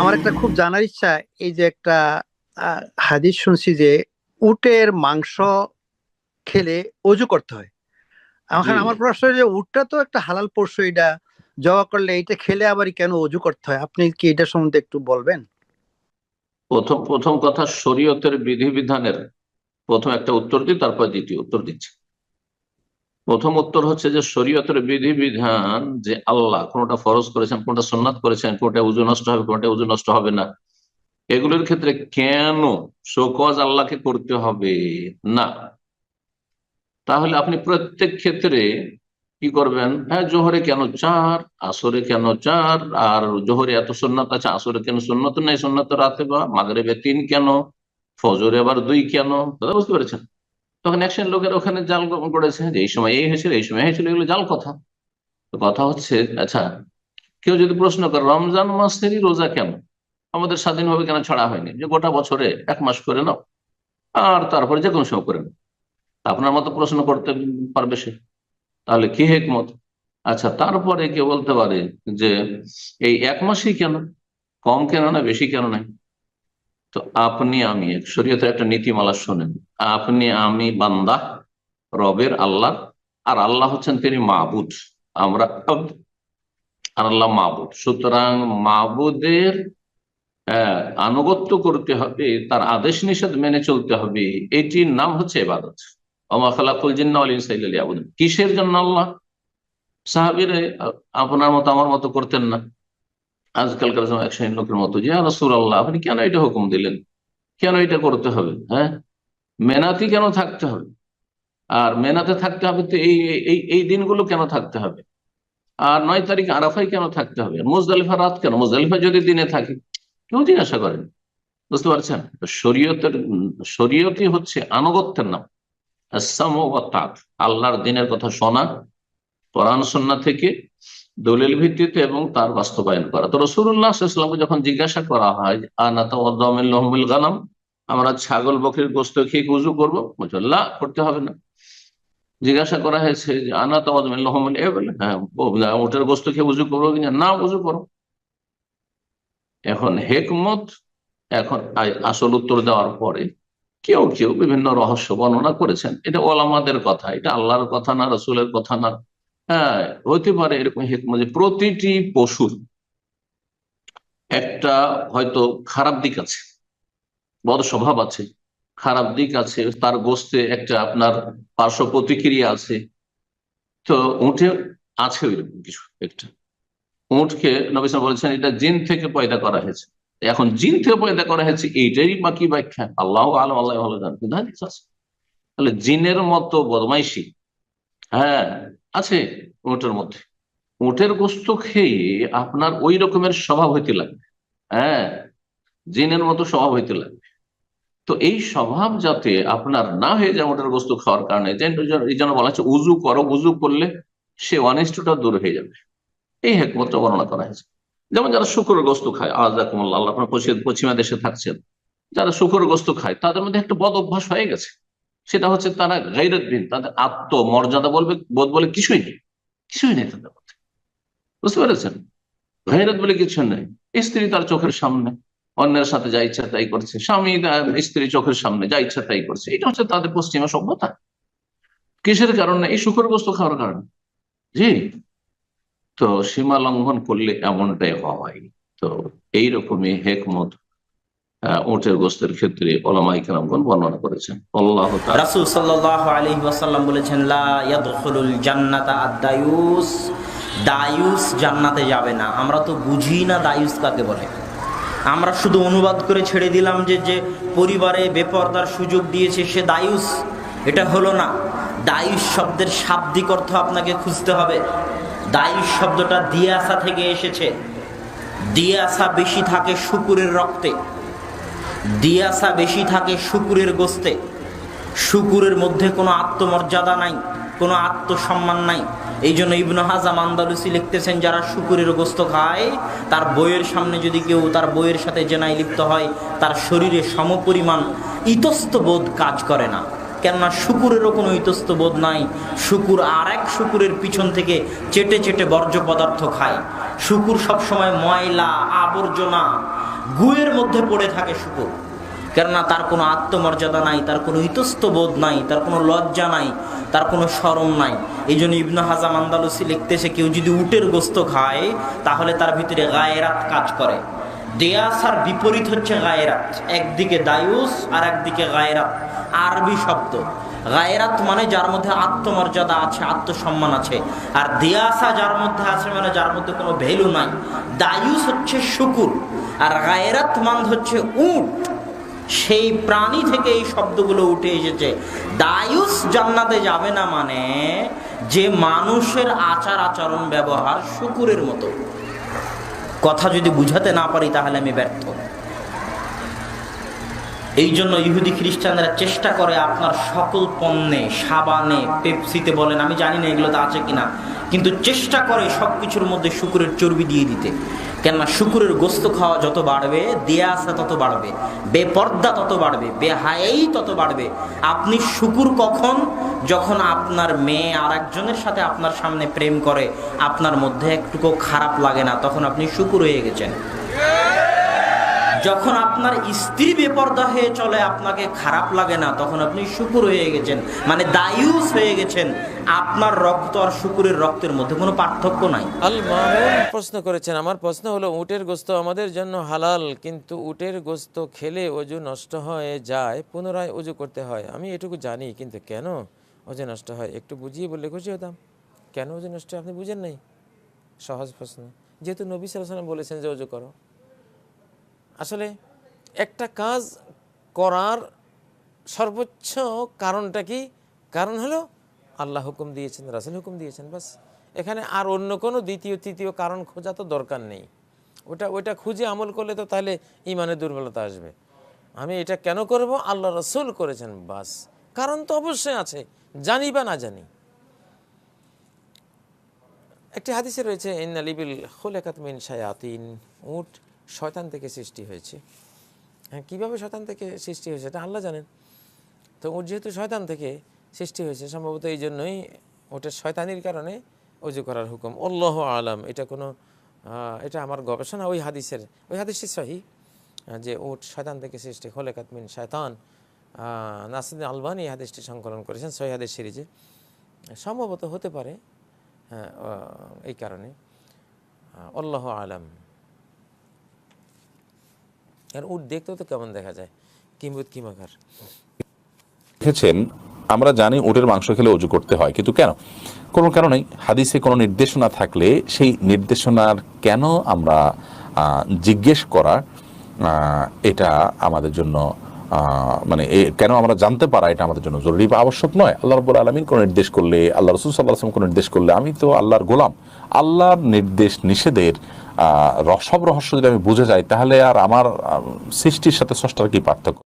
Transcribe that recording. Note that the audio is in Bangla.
আমার একটা খুব জানার ইচ্ছা এই যে একটা হাদিস শুনছি যে উটের মাংস খেলে অজু করতে হয়। আমার আমার প্রশ্ন যে উটটা তো একটা হালাল পশু এটা জবা করলে এটা খেলে আবার কেন অজু করতে হয়? আপনি কি এটা সম্বন্ধে একটু বলবেন? প্রথম প্রথম কথা শরীয়তের বিধিবিধানের প্রথম একটা উত্তর দিই তারপর দ্বিতীয় উত্তর দিচ্ছি। প্রথম উত্তর হচ্ছে যে শরীয়তের বিধিবিধান যে আল্লাহ কোনটা ফরজ করেছেন, কোনটা সন্ন্যাত করেছেন, কোনটা উজু নষ্ট হবে, কোনটা উজু নষ্ট হবে না। এগুলোর ক্ষেত্রে কেন শোকজ আল্লাহকে করতে হবে? না। তাহলে আপনি প্রত্যেক ক্ষেত্রে কি করবেন? হ্যাঁ জোহরে কেন চার, আসরে কেন চার, আর জোহরে এত সন্ন্যত আছে, আসরে কেন সন্ন্যত নেই সন্ন্যত রাতে বা মাগরেবে তিন কেন, ফজরে আবার দুই কেন? দাদা, বুঝতে পেরেছেন? তখন একশন লোকের ওখানে জাল করেছে যে এই সময় এই হয়েছিল, এই সময় হয়েছিল, এগুলো জাল কথা। তো কথা হচ্ছে আচ্ছা কেউ যদি প্রশ্ন করে, রমজান মাসেরই রোজা কেন? আমাদের স্বাধীনভাবে কেন ছাড়া হয়নি? যে গোটা বছরে এক মাস করে নাও, আর তারপরে যে কোনো সময় করে নাও। আপনার মতো প্রশ্ন করতে পারবে সে। তাহলে কি হেকমত? আচ্ছা তারপরে কেউ বলতে পারে যে, এই এক মাসই কেন? কম কেন না, বেশি কেন নাই তো আপনি আমি শরীয়তের একটা নীতিমালা শোনেন। আপনি আমি বান্দা রবের আল্লাহ আর আল্লাহ হচ্ছেন তিনি মাহবুদ আমরা আর আল্লাহ মাহবুদ সুতরাং মাহবুদের আহ, আনুগত্য করতে হবে তার আদেশ নিষেধ মেনে চলতে হবে। এটির নাম হচ্ছে এবাদত। কিসের জন্য আল্লাহ? সাহাবিরে আপনার মতো আমার মতো করতেন না। আজকালকার সময় এক লোকের মতো যে রসুল আল্লাহ আপনি কেন এটা হুকুম দিলেন? কেন এটা করতে হবে? হ্যাঁ? মেনাতি কেন থাকতে হবে? আর মেনাতে থাকতে হবে তো এই এই দিনগুলো কেন থাকতে হবে? আর নয় তারিখ আরাফাই কেন থাকতে হবে? মুজদালিফা রাত কেন? মুজদালিফা যদি দিনে থাকে, কেউ জিজ্ঞাসা করেন। বুঝতে পারছেন? শরীয়তের, শরীয়তই হচ্ছে আনুগত্যের নাম। আল্লাহর দিনের কথা শোনা কোরআন সন্না থেকে দলিল ভিত্তিতে এবং তার বাস্তবায়ন করা। তো রসুল্লাহ ইসলামকে যখন জিজ্ঞাসা করা হয় আনাতামিল গানাম? আমরা ছাগল, বকরির গোস্ত খেয়ে কি উজু করব? বলছে করতে হবে না। জিজ্ঞাসা করা হয়েছে যে এ বলে হ্যাঁ ওটার গোস্ত খেয়ে উজু করব কিনা না? উজু করো। এখন হেকমত, এখন আসল উত্তর দেওয়ার পরে কেউ কেউ বিভিন্ন রহস্য বর্ণনা করেছেন। এটা ওলামাদের কথা, এটা আল্লাহর কথা না, রসুলের কথা না। হ্যাঁ হতে পারে এরকম হেকমত যে প্রতিটি পশুর একটা হয়তো খারাপ দিক আছে বদ স্বভাব আছে, খারাপ দিক আছে, তার গোস্তে একটা আপনার পার্শ্ব প্রতিক্রিয়া আছে। তো উঠে আছে ওইরকম কিছু একটা। উঠকে নবিসাম বলেছেন, এটা জিন থেকে পয়দা করা হয়েছে। এখন জিন থেকে পয়দা করা হয়েছে, এইটারই বাকি ব্যাখ্যা। আল্লাহ আলম, আল্লাহ ভালো জানেন কিন্তু তাহলে জিনের মতো বদমাইশি হ্যাঁ আছে উটের মধ্যে। উটের গোস্ত খেয়ে আপনার ওই রকমের স্বভাব হইতে লাগবে। হ্যাঁ জিনের মতো স্বভাব হইতে লাগবে। তো এই স্বভাব যাতে আপনার না হয়ে যায় উটের গোস্ত খাওয়ার কারণে এই জন্য বলা হচ্ছে, উজু করো, উজু করলে সে অনিষ্টটা দূর হয়ে যাবে। এই হেকমতটা বর্ণনা করা হয়েছে। যেমন যারা শুকুরের গোস্ত খায়, আজাকুমুল্লাহ আপনার পশ্চিম- দেশে থাকছেন, যারা শুকুরের গোস্ত খায়, তাদের মধ্যে একটা বদ অভ্যাস হয়ে গেছে। সেটা হচ্ছে তারা গাইরতবিন তাদের আত্মমর্যাদা বলবে, বোধ বলে কিছুই নেই। কিছুই নেই তাদের মধ্যে। বুঝতে পেরেছেন? গাইরত বলে কিছু নেই। স্ত্রী তার চোখের সামনে, অন্যের সাথে যা ইচ্ছা তাই করছে। স্বামী স্ত্রী চোখের সামনে, যা ইচ্ছা তাই করছে। এটা হচ্ছে তাদের পশ্চিমা সভ্যতা। কিসের কারণে? এই শুকর বস্তু খাওয়ার কারণে। জি। তো সীমা লঙ্ঘন করলে এমনটাই হয়। তো এইরকমই হেকমত উটের গোস্তের ক্ষেত্রে ওলামাই কেরামগণ বর্ণনা করেছেন। আল্লাহ রাসূল সাল্লাল্লাহু আলাইহি ওয়াসাল্লাম বলেছেন, লা ইয়াদখুলুল জান্নাতা আদ-দায়ুস। দায়ুস জান্নাতে যাবে না। আমরা তো বুঝি না দায়ুস কাকে বলে। আমরা শুধু অনুবাদ করে ছেড়ে দিলাম যে যে পরিবারে বেপর্দার সুযোগ দিয়েছে, সে দায়ুস। এটা হলো না। দায়ুস শব্দের শাব্দিক অর্থ আপনাকে খুঁজতে হবে। দায়ুস শব্দটা দিয়ে আসা থেকে এসেছে। দিয়ে আসা বেশি থাকে শুকুরের রক্তে। দিয়াসা বেশি থাকে শুকুরের গোস্তে। শুকুরের মধ্যে কোনো আত্মমর্যাদা নাই, কোনো আত্মসম্মান নাই। এই জন্য ইবনু হাজাম আন্দালুসি লিখতেছেন, যারা শুকুরের গোস্ত খায়, তার বইয়ের সামনে যদি কেউ তার বইয়ের সাথে জেনায় লিপ্ত হয়, তার শরীরে সমপরিমাণ ইতস্ত বোধ কাজ করে না। কেননা শুকুরেরও কোনো ইতস্ত বোধ নাই। শুকুর আর এক শুকুরের পিছন থেকে চেটে চেটে বর্জ্য পদার্থ খায়। শুকুর সবসময় ময়লা, আবর্জনা গুয়ের মধ্যে পড়ে থাকে শুকুর। কেননা তার কোনো আত্মমর্যাদা নাই, তার কোনো ইতস্ত বোধ নাই, তার কোনো লজ্জা নাই, তার কোনো স্মরণ নাই। এই জন্য ইবনু হাজাম আন্দালুসি লিখতেছে কেউ যদি উটের গোস্ত খায়, তাহলে তার ভিতরে গায়েরাত কাজ করে। দেয়াসার বিপরীত হচ্ছে গায়েরাত। একদিকে দায়ুস আর একদিকে গায়েরাত। আরবি শব্দ। গায়েরাত মানে যার মধ্যে আত্মমর্যাদা আছে, আত্মসম্মান আছে। আর দিয়াসা যার মধ্যে আছে মানে যার মধ্যে কোনো ভ্যালু নাই। দায়ুস হচ্ছে শুকুর। আর গায়েরাত মান হচ্ছে উট। সেই প্রাণী থেকে এই শব্দগুলো উঠে এসেছে। দায়ুস জান্নাতে যাবে না মানে যে মানুষের আচার আচরণ, ব্যবহার শুকুরের মতো। কথা যদি বুঝাতে না পারি তাহলে আমি ব্যর্থ। এই জন্য ইহুদি খ্রিস্টানরা চেষ্টা করে আপনার সকল পণ্যে, সাবানে, পেপসিতে বলেন, আমি জানি না এগুলোতে আছে কিনা, কিন্তু চেষ্টা করে সব কিছুর মধ্যে শুকুরের চর্বি দিয়ে দিতে। কেননা শুকুরের গোস্ত খাওয়া যত বাড়বে দেয়া আসা তত বাড়বে, বেপর্দা তত বাড়বে, বেহায়াই তত বাড়বে। আপনি শুকুর কখন? যখন আপনার মেয়ে আর একজনের সাথে আপনার সামনে প্রেম করে, আপনার মধ্যে একটুকু খারাপ লাগে না, তখন আপনি শুকুর হয়ে গেছেন। যখন আপনার স্ত্রী বেপর্দা হয়ে চলে, আপনাকে খারাপ লাগে না, তখন আপনি শুকুর হয়ে গেছেন মানে দায়ুস হয়ে গেছেন। আপনার রক্ত আর শুকুরের রক্তের মধ্যে কোনো পার্থক্য নাই। প্রশ্ন করেছেন, আমার প্রশ্ন হলো, উটের গোস্ত আমাদের জন্য হালাল, কিন্তু উটের গোস্ত খেলে অজু নষ্ট হয়ে যায়, পুনরায় অজু করতে হয়। আমি এটুকু জানি, কিন্তু কেন অজু নষ্ট হয়? একটু বুঝিয়ে বললে খুশি হতাম। কেন অজু নষ্ট আপনি বুঝেন নাই। সহজ প্রশ্ন। যেহেতু নবী সালাম বলেছেন যে অজু করো। আসলে একটা কাজ করার সর্বোচ্চ কারণটা কি? কারণ হলো আল্লাহ হুকুম দিয়েছেন, রাসুল হুকুম দিয়েছেন, বাস। এখানে আর অন্য কোনো দ্বিতীয়, তৃতীয় কারণ খোঁজা তো দরকার নেই। ওটা, ওইটা খুঁজে আমল করলে তো তাহলে ইমানের দুর্বলতা আসবে। আমি এটা কেন করব? আল্লাহ রসুল করেছেন, বাস। কারণ তো অবশ্যই আছে, জানি বা না জানি। একটি হাদিসে রয়েছে ইন আলিবিল খুলেকাত মিন শায়াতিন। উট শয়তান থেকে সৃষ্টি হয়েছে। হ্যাঁ কীভাবে শয়তান থেকে সৃষ্টি হয়েছে এটা আল্লাহ জানেন। তো ওর যেহেতু শয়তান থেকে সৃষ্টি হয়েছে, সম্ভবত এই জন্যই ওটা শয়তানির কারণে অজু করার হুকুম। অল্লাহ আলম, এটা কোনো এটা আমার গবেষণা। ওই হাদিসের, ওই হাদিসটি সহি যে ওট শয়তান থেকে সৃষ্টি হলে কাতমিন শয়তান। নাসিদিন আলবানি এই হাদিসটি সংকলন করেছেন সহি হাদিস সিরিজে। সম্ভবত হতে পারে হ্যাঁ এই কারণে। আল্লাহ আলম। আর উট দেখতেও তো কেমন দেখা যায়। কিম্বুত কিমাকার লিখেছেন আমরা জানি উটের মাংস খেলে অজু করতে হয়, কিন্তু কেন? কোনো কারণেই হাদিসে কোনো নির্দেশনা থাকলে সেই নির্দেশনার কেন আমরা জিজ্ঞেস করা এটা আমাদের জন্য মানে কেন আমরা জানতে পারা এটা আমাদের জন্য জরুরি বা আবশ্যক নয়। আল্লাহ রব্বুল আলমিন কোনো নির্দেশ করলে, আল্লাহ রসুল সাল্লাহ আসলাম কোনো নির্দেশ করলে, আমি তো আল্লাহর গোলাম আল্লাহর নির্দেশ নিষেধের সব রহস্য যদি আমি বুঝে যাই তাহলে আর আমার সৃষ্টির সাথে স্রষ্টার কি পার্থক্য?